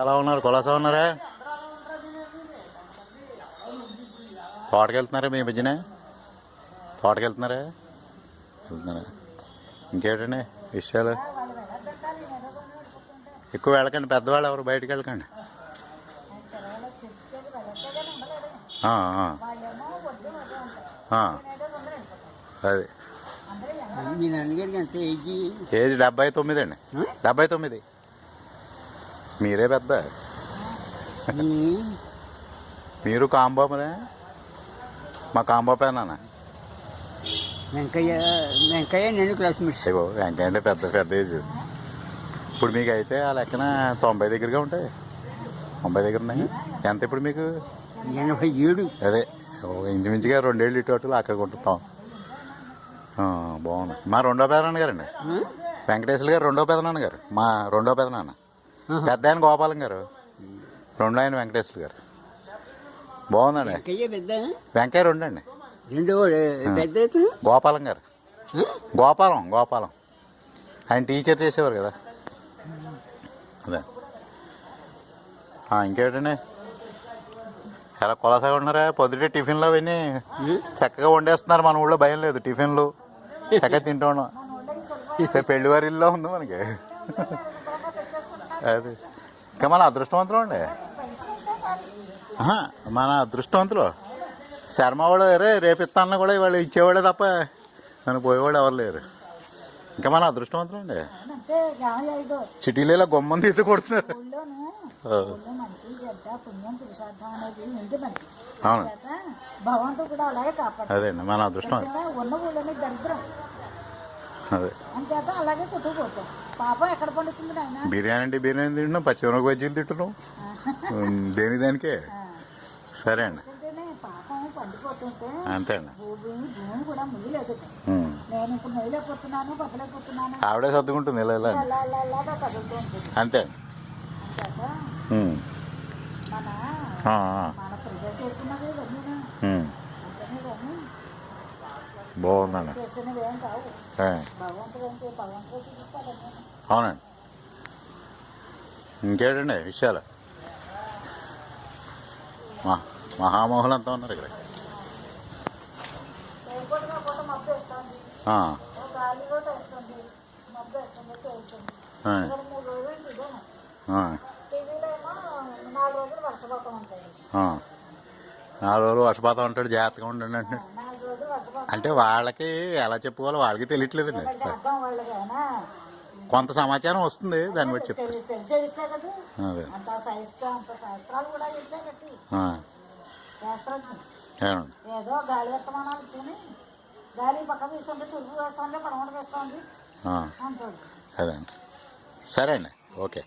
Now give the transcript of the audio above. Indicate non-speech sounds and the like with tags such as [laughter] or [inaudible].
ఎలా ఉన్నారు? కులాసా ఉన్నారా? తోటకి వెళ్తున్నారా మీ మధ్యన? తోటకి వెళ్తున్నారా? వెళ్తున్నారా ఇంకేటండి విషయాలు? ఎక్కువ వెళ్ళకండి పెద్దవాళ్ళు ఎవరు బయటకు వెళ్ళకండి. అది. ఏజ్? డెబ్బై తొమ్మిది అండి డెబ్బై తొమ్మిది. మీరే పెద్ద. మీరు కాంబాబునే మా కాంబాబే నాన్న వెంకయ్య వెంకయ్య నేను క్లాస్మేట్స్. అయ్యో వెంకయ్య అంటే పెద్ద పెద్ద ఏజ్. ఇప్పుడు మీకు అయితే ఆ లెక్కన తొంభై దగ్గరగా ఉంటాయి. తొంభై దగ్గర ఉన్నాయి. ఎంత ఇప్పుడు మీకు? ఎనభై ఏడు. అదే ఇంచుమించుగా రెండేళ్ళు ఇటు అటు అక్కడికి ఉంటుతాం బాగుంది. మా రెండో పెదనాన్న గారండి. వెంకటేశ్వర గారు రెండో పెదనాన్న గారు. మా రెండో పెదనాన్న. పెద్ద ఆయన గోపాలం గారు. రెండో ఆయన వెంకటేశ్వర గారు. బాగుందండి. వెంకయ్య రెండు అండి రెండో పెద్ద అతను? గోపాలం గారు? గోపాలం గోపాలం. ఆయన టీచర్ చేసేవారు కదా. అదే. ఇంకేంటండి ఎలా కొలసాగా ఉన్నారా? పొద్దుటే టిఫిన్లు అవన్నీ చక్కగా వండేస్తున్నారు. మన ఊళ్ళో భయం లేదు. టిఫిన్లు చక్కగా తింటూ ఉన్నాం. [laughs] పెళ్ళి వారిల్లో ఉంది మనకి. అది. ఇంకా మన అదృష్టవంతులు అండి మన అదృష్టవంతులు. శర్మ వాళ్ళు వేరే రేపు ఇస్తాను కూడా వాళ్ళు ఇచ్చేవాళ్ళే తప్ప నన్ను పోయేవాళ్ళు ఎవరు లేరు. ఇంకా మన అదృష్టవంతులు అండి? అంటే యాభై ఐదు. సిటీలో ఇలా గొమ్మని తీసి కొడుతున్నారు. అవును. కాపాడు. అదేండి మన అదృష్టం. అది. ఉన్న ఊళ్ళోనే దరిద్రం అదే అని చేత అలాగే కొట్టుకుపోతాం. పాపం ఎక్కడ పండుతుంది నాయన? బిర్యానీ అంటే బిర్యానీ తింటున్నాం పచ్చిమిరప బజ్జీలు తింటున్నాం దేని దానికే సరే అండి అంటేనే పాపం పండిపోతుంటే అంతే అండి భూమి భూమి కూడా ముయ్యలేదు ఉమ్. నేను ఇప్పుడు మొయ్యలేకపోతున్నాను బతలేకపోతున్నాను ఆవిడే సర్దుకుంటుంది ఇలా ఇలా. అని. అలా అలా అలాగా కదులుతూ ఉంటుంది అంతే అండి అంచేత ఉమ్. మన ఆ, ఆ. మన ప్రజలు చేసుకున్నది ఇవన్నీ. ఉమ్. చూపిస్తాడని అవునండి ఇంకేటండి విషయాలు మహామోహులు అంతా ఉన్నారు ఇక్కడ నాలుగు రోజులు వర్షపాతం ఉంటాడు జాగ్రత్తగా ఉండండి అంటే అంటే వాళ్ళకి ఎలా చెప్పుకోవాలో వాళ్ళకి తెలియట్లేదండి. వాళ్ళకేనా కొంత సమాచారం వస్తుంది దాన్ని బట్టి చెప్తారు అదే. ఏదో గాలి ఇచ్చుకుని గాలి పక్క తూర్పు పడమట వేస్తుంది అదే అండి. సరే అండి. ఓకే.